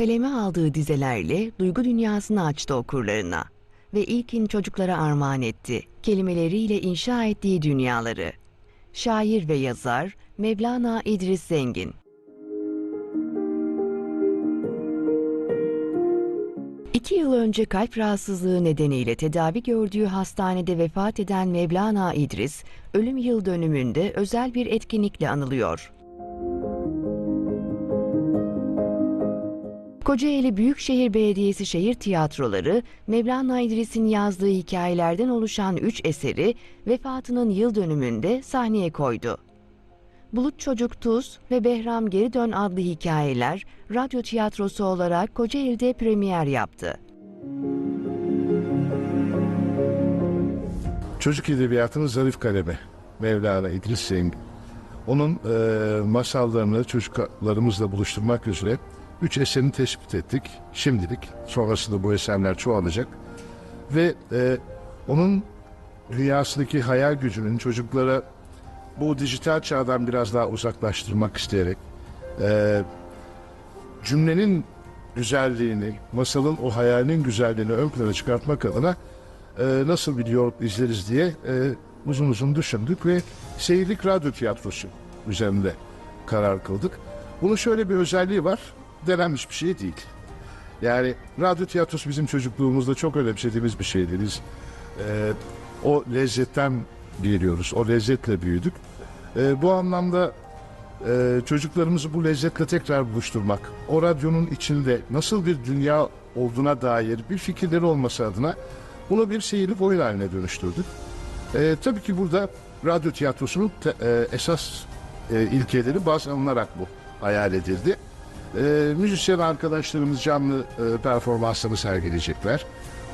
kaleme aldığı dizelerle duygu dünyasını açtı okurlarına ve ilkin çocuklara armağan etti, kelimeleriyle inşa ettiği dünyaları. Şair ve yazar Mevlana İdris Zengin İki yıl önce kalp rahatsızlığı nedeniyle tedavi gördüğü hastanede vefat eden Mevlana İdris, ölüm yıl dönümünde özel bir etkinlikle anılıyor. Kocaeli Büyükşehir Belediyesi Şehir Tiyatroları, Mevlana İdris'in yazdığı hikayelerden oluşan üç eseri vefatının yıl dönümünde sahneye koydu. Bulut Çocuk Tuz ve Behram Geri Dön adlı hikayeler radyo tiyatrosu olarak Kocaeli'de premier yaptı. Çocuk edebiyatının zarif kalemi Mevlana İdris Zengin. Onun e, masallarını çocuklarımızla buluşturmak üzere üç eserini tespit ettik. Şimdilik sonrasında bu eserler çoğalacak. Ve e, onun dünyasındaki hayal gücünün çocuklara bu dijital çağdan biraz daha uzaklaştırmak isteyerek e, cümlenin güzelliğini, masalın o hayalinin güzelliğini ön plana çıkartmak adına e, nasıl bir yol izleriz diye e, uzun uzun düşündük ve seyirlik radyo tiyatrosu üzerinde karar kıldık. Bunun şöyle bir özelliği var, denenmiş bir şey değil. Yani radyo tiyatrosu bizim çocukluğumuzda çok önemsediğimiz bir şeydi. Biz e, o lezzetten geliyoruz, o lezzetle büyüdük. E, bu anlamda e, çocuklarımızı bu lezzetle tekrar buluşturmak, o radyonun içinde nasıl bir dünya olduğuna dair bir fikirleri olması adına bunu bir seyirlik oyun haline dönüştürdük. E, tabii ki burada radyo tiyatrosunun te- e, esas e, ilkeleri baz alınarak bu hayal edildi. E, müzisyen arkadaşlarımız canlı e, performanslarını sergileyecekler.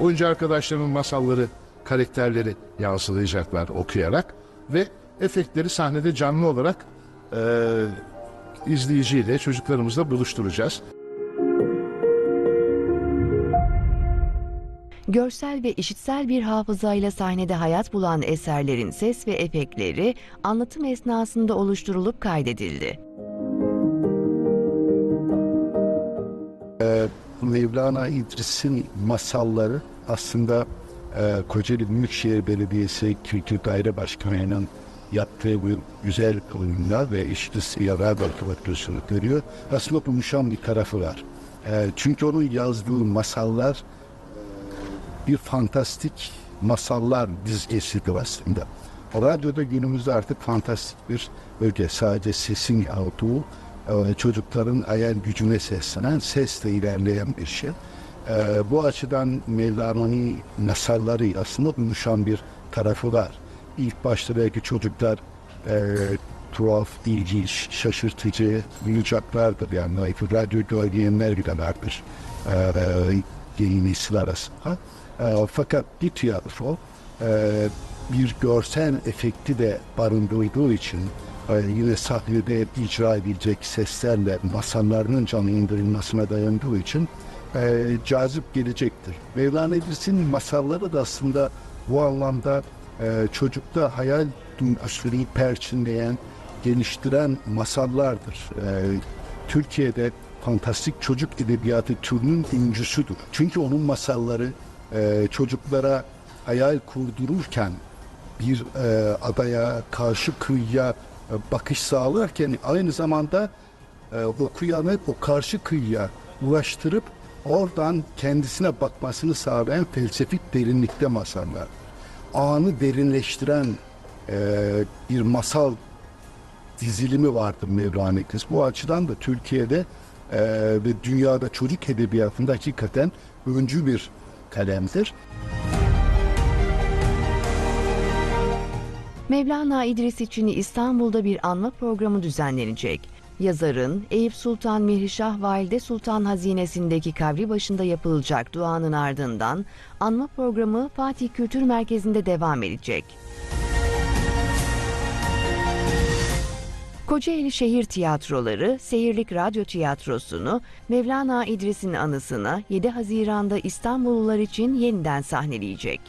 Oyuncu arkadaşlarımın masalları, karakterleri yansılayacaklar okuyarak ve efektleri sahnede canlı olarak e, izleyiciyle, çocuklarımızla buluşturacağız. Görsel ve işitsel bir hafızayla sahnede hayat bulan eserlerin ses ve efektleri anlatım esnasında oluşturulup kaydedildi. Mevlana İdris'in masalları aslında e, Kocaeli Büyükşehir Belediyesi Kültür Daire Başkanı'nın yaptığı bu güzel oyunlar ve işte yarar bakıvatıyorsunuz görüyor. Aslında konuşan bir tarafı var. E, çünkü onun yazdığı masallar bir fantastik masallar dizgesidir aslında. Radyoda günümüzde artık fantastik bir bölge. Sadece sesin olduğu, çocukların hayal gücüne seslenen, sesle ilerleyen bir şey. E, bu açıdan Mevlana'nın masalları aslında konuşan bir tarafı var. İlk başta belki çocuklar e, tuhaf, ilginç, şaşırtıcı duyacaklardır. Yani radyo dinleyenler bile vardır. E, yeni arasında. E, fakat bir tiyatro e, bir görsel efekti de barındırdığı için yine sahnede icra edilecek seslerle masallarının canlı indirilmesine dayandığı için e, cazip gelecektir. Mevlana İdris'in masalları da aslında bu anlamda e, çocukta hayal dünyasını perçinleyen, geliştiren masallardır. E, Türkiye'de fantastik çocuk edebiyatı türünün öncüsüdür. Çünkü onun masalları e, çocuklara hayal kurdururken bir e, adaya karşı kıyıya bakış sağlarken aynı zamanda e, okuyanı o karşı kıyıya ulaştırıp oradan kendisine bakmasını sağlayan felsefik derinlikte masallar. Anı derinleştiren e, bir masal dizilimi vardı Mevlana İdris. Bu açıdan da Türkiye'de e, ve dünyada çocuk edebiyatında hakikaten öncü bir kalemdir. Mevlana İdris için İstanbul'da bir anma programı düzenlenecek. Yazarın Eyüp Sultan Mihrişah Valide Sultan Hazinesi'ndeki kavri başında yapılacak duanın ardından anma programı Fatih Kültür Merkezi'nde devam edecek. Kocaeli Şehir Tiyatroları, Seyirlik Radyo Tiyatrosu'nu Mevlana İdris'in anısına 7 Haziran'da İstanbullular için yeniden sahneleyecek.